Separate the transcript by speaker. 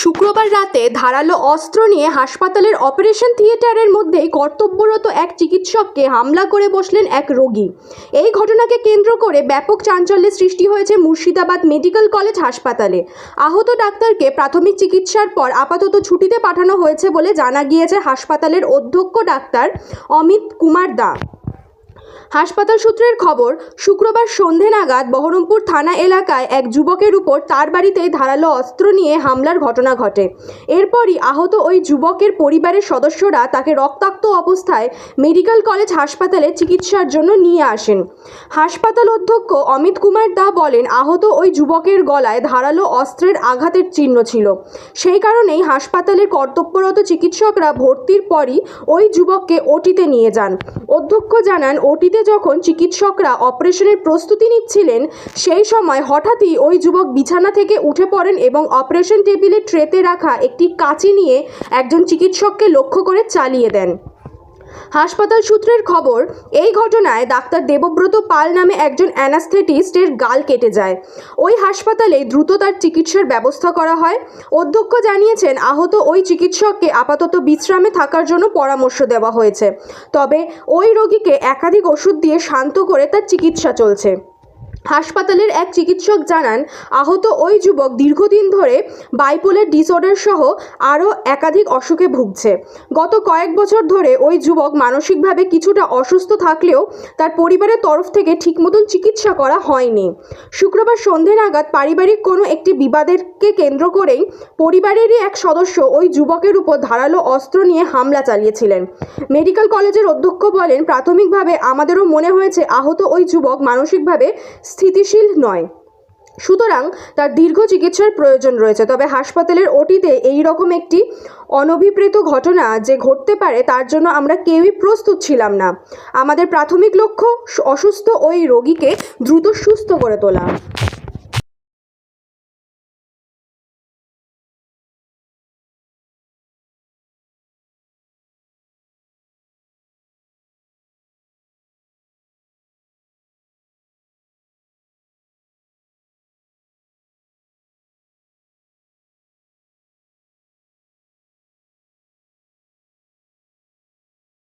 Speaker 1: শুক্রবার রাতে ধারালো অস্ত্র নিয়ে হাসপাতালের অপারেশন থিয়েটারের মধ্যেই কর্তব্যরত এক চিকিৎসককে হামলা করে বসলেন এক রোগী। এই ঘটনাকে কেন্দ্র করে ব্যাপক চাঞ্চল্যের সৃষ্টি হয়েছে মুর্শিদাবাদ মেডিকেল কলেজ হাসপাতালে। আহত ডাক্তারকে প্রাথমিক চিকিৎসার পর আপাতত ছুটিতে পাঠানো হয়েছে বলে জানা গিয়েছে হাসপাতালের অধ্যক্ষ ডাক্তার অমিত কুমার দা। হাসপাতাল সূত্রের খবর, শুক্রবার সন্ধে নাগাদ বহরমপুর থানা এলাকায় এক যুবকের উপর তার বাড়িতেই ধারালো অস্ত্র নিয়ে হামলার ঘটনা ঘটে। এরপরই আহত ওই যুবকের পরিবারের সদস্যরা তাকে রক্তাক্ত অবস্থায় মেডিকেল কলেজ হাসপাতালে চিকিৎসার জন্য নিয়ে আসেন। হাসপাতাল অধ্যক্ষ অমিত কুমার দা বলেন, আহত ওই যুবকের গলায় ধারালো অস্ত্রের আঘাতের চিহ্ন ছিল। সেই কারণেই হাসপাতালের কর্তব্যরত চিকিৎসকরা ভর্তির পরই ওই যুবককে ওটিতে নিয়ে যান। অধ্যক্ষ জানান, ওটিতে যখন চিকিৎসকরা অপারেশনের প্রস্তুতি নিচ্ছিলেন, সেই সময় হঠাৎই ওই যুবক বিছানা থেকে উঠে পড়েন এবং অপারেশন টেবিলে ট্রেতে রাখা একটি কাঁচি নিয়ে একজন চিকিৎসককে লক্ষ্য করে চালিয়ে দেন। হাসপাতাল সূত্রের খবর, এই ঘটনায় ডাক্তার দেবব্রত পাল নামে একজন অ্যানাস্থেটিস্টের গাল কেটে যায়। ওই হাসপাতালে দ্রুত তার চিকিৎসার ব্যবস্থা করা হয়। অধ্যক্ষ জানিয়েছেন, আহত ওই চিকিৎসককে আপাতত বিশ্রামে থাকার জন্য পরামর্শ দেওয়া হয়েছে। তবে ওই রোগীকে একাধিক ওষুধ দিয়ে শান্ত করে তার চিকিৎসা চলছে। হাসপাতালের এক চিকিৎসক জানান, আহত ওই যুবক দীর্ঘদিন ধরে বাইপোলার ডিসঅর্ডার সহ আরও একাধিক অসুখে ভুগছে। গত কয়েক বছর ধরে ওই যুবক মানসিকভাবে কিছুটা অসুস্থ থাকলেও তার পরিবারের তরফ থেকে ঠিক মতন চিকিৎসা করা হয়নি। শুক্রবার সন্ধে নাগাদ পারিবারিক কোনো একটি বিবাদেরকে কেন্দ্র করেই পরিবারেরই এক সদস্য ওই যুবকের উপর ধারালো অস্ত্র নিয়ে হামলা চালিয়েছিলেন। মেডিকেল কলেজের অধ্যক্ষ বলেন, প্রাথমিকভাবে আমাদেরও মনে হয়েছে আহত ওই যুবক মানসিকভাবে স্থিতিশীল নয়। সুতরাং তার দীর্ঘ চিকিৎসার প্রয়োজন রয়েছে। তবে হাসপাতালের ওটিতে এই রকম একটি অনভিপ্রেত ঘটনা যে ঘটতে পারে, তার জন্য আমরা কেউই প্রস্তুত ছিলাম না। আমাদের প্রাথমিক লক্ষ্য অসুস্থ ওই রোগীকে দ্রুত সুস্থ করে তোলা।